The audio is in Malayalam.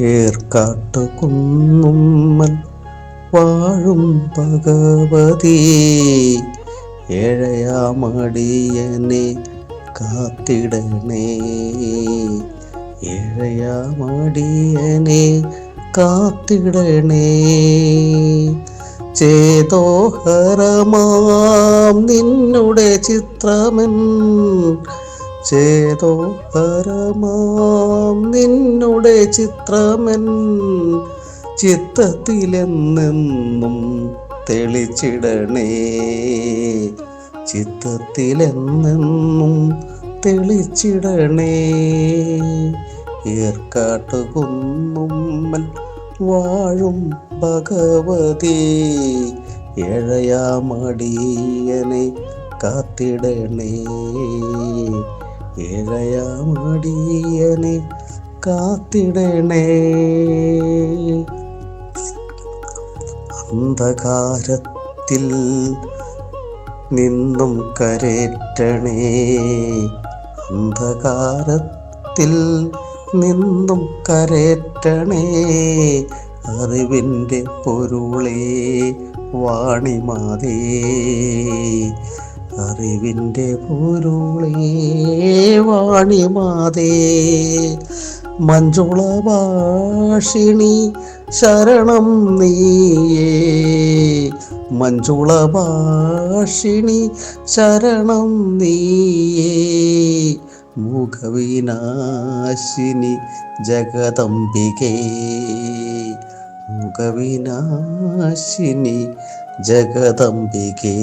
ഏർക്കാട്ടു കുന്നുമ്മൽ വാഴും ഭഗവതി. ഏഴയാമടിയനെ കാത്തിടണേ. ഏഴയാമടിയനെ കാത്തിടണേ. ചേതോഹരമാം നിന്നുടെ ചിത്രമൻ ചേതോഹരമാം നിന്നുടെ ചിത്രമൻ ചിത്തത്തിലെന്നെന്നും തെളിച്ചിടണേ. ചിത്തത്തിലെന്നെന്നും തെളിച്ചിടണേ. ഏർക്കാട്ടുകുന്നുമ്മൻ വാഴും ഭഗവതി. ഏഴയാമടിയനെ കാത്തിടണേ. ഏഴയാമടിയനെ കാത്തിടണേ. അന്ധകാരത്തിൽ നിന്നും കരേറ്റണേ. അന്ധകാരത്തിൽ നിന്നും കരേറ്റണേ. അറിവിന്റെ പൊരുളേ വാണിമാതേ. അറിവിന്റെ പൊരുളേ വാണിമാതേ മഞ്ജുള ഭാഷിണി ശരണം നീയേ. മഞ്ജുള ഭാഷിണി ശരണം നീയേ. മുഖവിനാശിനി ജഗദംബികേ. മുഖവിനാശിനി ജഗദംബികേ